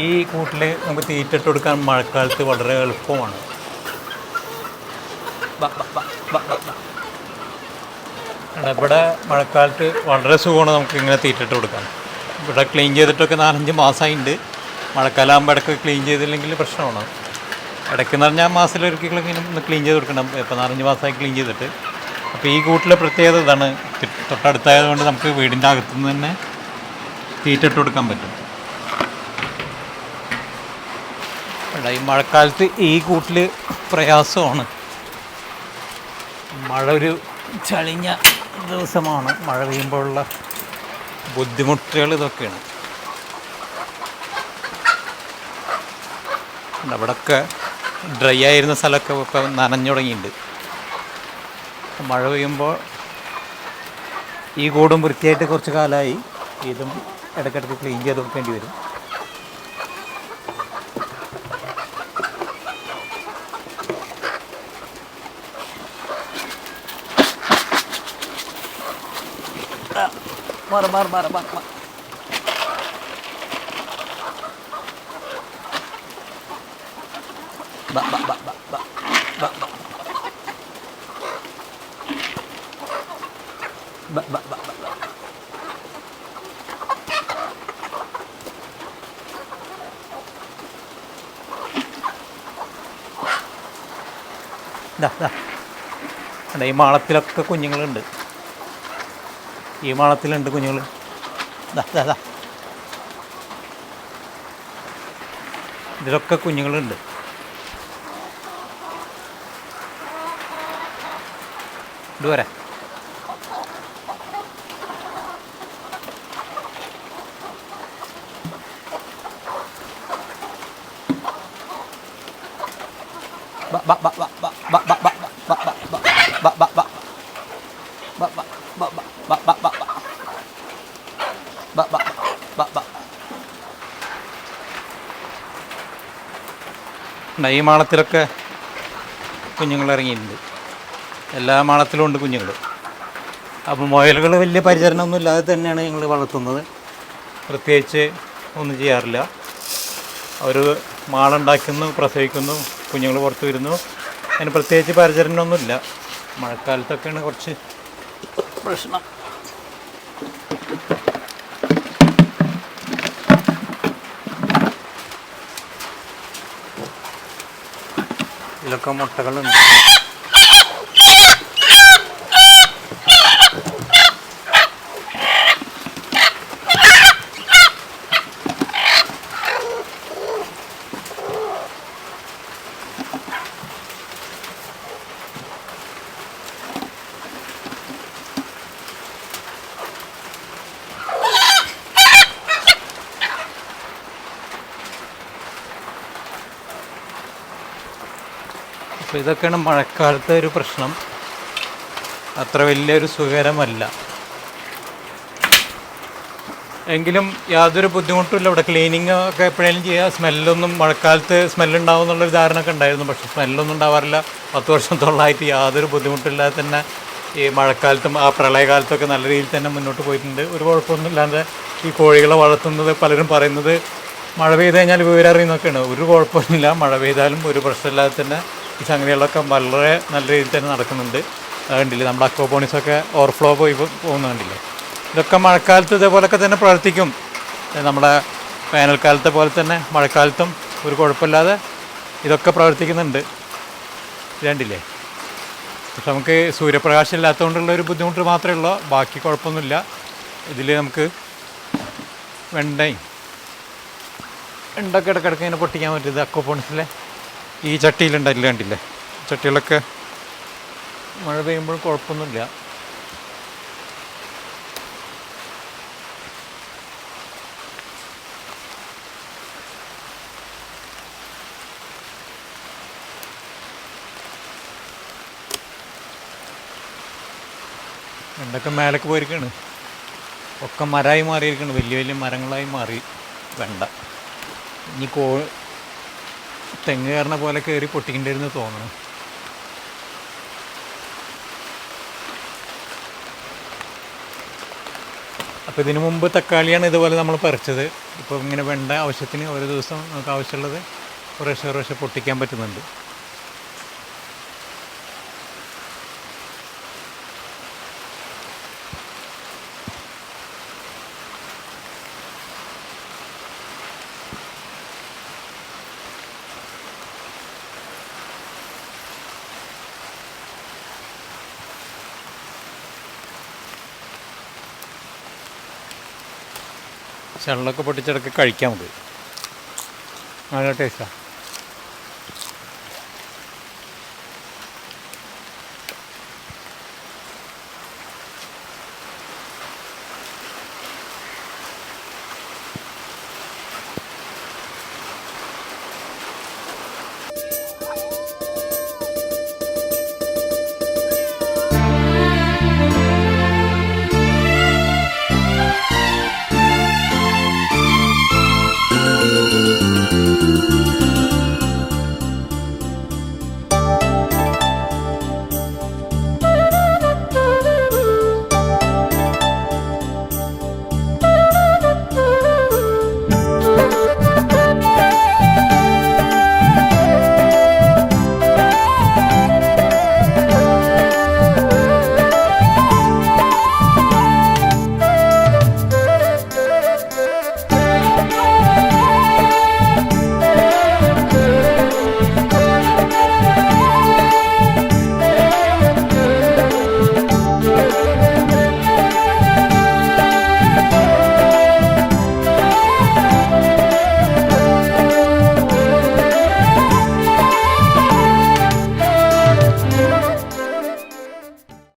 ഈ കൂട്ടിൽ നമുക്ക് തീറ്റിട്ട് കൊടുക്കാൻ മഴക്കാലത്ത് വളരെ എളുപ്പമാണ്. ഇവിടെ മഴക്കാലത്ത് വളരെ സുഖമാണ് നമുക്ക് ഇങ്ങനെ തീറ്റിട്ട് കൊടുക്കാൻ. ഇവിടെ ക്ലീൻ ചെയ്തിട്ടൊക്കെ നാലഞ്ച് മാസമായിട്ടുണ്ട് മഴക്കാലം ആകുമ്പോൾ ഇടയ്ക്ക് ക്ലീൻ ചെയ്തില്ലെങ്കിൽ പ്രശ്നമാണ്. ഇടയ്ക്ക് എന്ന് പറഞ്ഞാൽ മാസത്തിലൊരിക്കലെങ്കിലും ഒന്ന് ക്ലീൻ ചെയ്ത് കൊടുക്കണം. ഇപ്പോൾ നാലഞ്ച് മാസമായി ക്ലീൻ ചെയ്തിട്ട്. അപ്പോൾ ഈ കൂട്ടിലെ പ്രത്യേകത ഇതാണ്. തൊട്ടടുത്തായത് തൊട്ടടുത്തായതുകൊണ്ട് നമുക്ക് വീടിന്റെ അകത്തുനിന്ന് തന്നെ തീറ്റിട്ട് കൊടുക്കാൻ പറ്റും. ഈ മഴക്കാലത്ത് ഈ കൂട്ടിൽ പ്രയാസമാണ്. മഴ ഒരു ചളിഞ്ഞ ദിവസമാണ്. മഴ പെയ്യുമ്പോഴുള്ള ബുദ്ധിമുട്ടുകൾ ഇതൊക്കെയാണ്. അവിടെയൊക്കെ ഡ്രൈ ആയിരുന്ന സ്ഥലമൊക്കെ ഇപ്പോൾ നനഞ്ഞു തുടങ്ങിയിട്ടുണ്ട് മഴ പെയ്യുമ്പോൾ ഈ കൂടും വൃത്തിയായിട്ട് കുറച്ച് കാലമായി ഇതും ഇടയ്ക്കിടയ്ക്ക് ക്ലീൻ ചെയ്ത് കൊടുക്കേണ്ടി വരും. മാറ മാറ മാറ മാറ മാറ Ba, ba, ba, ba, ba, ba, ba. Ba, ba, ba, ba, ba. ദാ ദാ ഈ മാളത്തിലൊക്കെ കുഞ്ഞുങ്ങളുണ്ട് ഈ വളത്തിലുണ്ട് കുഞ്ഞുങ്ങൾ ഇതാ ഇതിലൊക്കെ കുഞ്ഞുങ്ങളുണ്ട്. ഇതുവരെ ba ba ba ba ba ba ba ഉണ്ട്, ഈ മാളത്തിലൊക്കെ കുഞ്ഞുങ്ങൾ ഇറങ്ങിയിട്ടുണ്ട്. എല്ലാ മാളത്തിലും ഉണ്ട് കുഞ്ഞുങ്ങൾ. അപ്പോൾ മുയലുകൾ വലിയ പരിചരണമൊന്നും ഇല്ലാതെ തന്നെയാണ് ഞങ്ങൾ വളർത്തുന്നത്. പ്രത്യേകിച്ച് ഒന്നും ചെയ്യാറില്ല. അവർ മാളുണ്ടാക്കുന്നു പ്രസവിക്കുന്നു കുഞ്ഞുങ്ങൾ പുറത്ത് വരുന്നു. അതിന് പ്രത്യേകിച്ച് പരിചരണമൊന്നുമില്ല. മഴക്കാലത്തൊക്കെയാണ് കുറച്ച് പ്രശ്നം. i'm coming on takalun അപ്പോൾ ഇതൊക്കെയാണ് മഴക്കാലത്തെ ഒരു പ്രശ്നം. അത്ര വലിയൊരു സുഖകരമല്ല. എങ്കിലും യാതൊരു ബുദ്ധിമുട്ടുമില്ല. ഇവിടെ ക്ലീനിങ് ഒക്കെ എപ്പോഴേലും ചെയ്യുക സ്മെല്ലൊന്നും മഴക്കാലത്ത് സ്മെല്ലുണ്ടാവും എന്നുള്ളൊരു ധാരണ ഒക്കെ ഉണ്ടായിരുന്നു. പക്ഷെ സ്മെല്ലൊന്നും ഉണ്ടാവാറില്ല. പത്ത് വർഷത്തോളമായിട്ട് യാതൊരു ബുദ്ധിമുട്ടില്ലാതെ തന്നെ ഈ മഴക്കാലത്തും ആ പ്രളയകാലത്തൊക്കെ നല്ല രീതിയിൽ തന്നെ മുന്നോട്ട് പോയിട്ടുണ്ട്. ഒരു കുഴപ്പമൊന്നും ഇല്ലാതെ ഈ കോഴികളെ വളർത്തുന്നത് പലരും പറയുന്നത് മഴ പെയ്ത് കഴിഞ്ഞാൽ വിവരം അറിയുന്നൊക്കെയാണ് ഒരു കുഴപ്പമില്ല. മഴ പെയ്താലും ഒരു പ്രശ്നമില്ലാതെ തന്നെ ഈ സംഗതികളൊക്കെ വളരെ നല്ല രീതിയിൽ തന്നെ നടക്കുന്നുണ്ട്. അതുകൊണ്ടില്ലേ നമ്മുടെ അക്വപോണിക്സൊക്കെ ഓവർഫ്ലോ പോയി പോകുന്നുണ്ടല്ലോ ഇതൊക്കെ മഴക്കാലത്ത് ഇതേപോലൊക്കെ തന്നെ പ്രവർത്തിക്കും. നമ്മുടെ വേനൽക്കാലത്തെ പോലെ തന്നെ മഴക്കാലത്തും ഒരു കുഴപ്പമില്ലാതെ ഇതൊക്കെ പ്രവർത്തിക്കുന്നുണ്ട്. രണ്ടില്ലേ പക്ഷെ നമുക്ക് സൂര്യപ്രകാശം ഇല്ലാത്തതുകൊണ്ടുള്ള ഒരു ബുദ്ധിമുട്ട് മാത്രമേ ഉള്ളൂ. ബാക്കി കുഴപ്പമൊന്നുമില്ല. ഇതിൽ നമുക്ക് വെണ്ടയും ഉണ്ടൊക്കെ ഇടയ്ക്കിടയ്ക്ക് ഇങ്ങനെ പൊട്ടിക്കാൻ പറ്റും ഇത് അക്വപോണിക്സിലെ ഈ ചട്ടിയിലുണ്ടല്ലോ കണ്ടില്ലേ? ചട്ടികളൊക്കെ മഴ പെയ്യുമ്പോൾ കുഴപ്പമൊന്നുമില്ല. എന്തൊക്കെ മേലേക്ക് പോയിരിക്കാണ്? ഒക്കെ മരമായി മാറിയിരിക്കുന്നു വലിയ വലിയ മരങ്ങളായി മാറി. വെണ്ട. ഇനി കോ തെങ്ങ് കയറുന്ന പോലെ കയറി പൊട്ടിക്കേണ്ടിരുന്നു തോന്നുന്നു. അപ്പോൾ ഇതിനു മുമ്പ് തക്കാളിയാണ് ഇതുപോലെ നമ്മൾ പറിച്ചത്. ഇപ്പോൾ ഇങ്ങനെ വെണ്ട ആവശ്യത്തിന് ഒരു ദിവസം നമുക്ക് ആവശ്യമുള്ളത് കുറേശ്ശെ കുറേശ്ശെ പൊട്ടിക്കാൻ പറ്റുന്നുണ്ട്. ചള്ളൊക്കെ പൊട്ടിച്ചിടക്ക് കഴിക്കാം നമുക്ക് നല്ല ടേസ്റ്റാണ്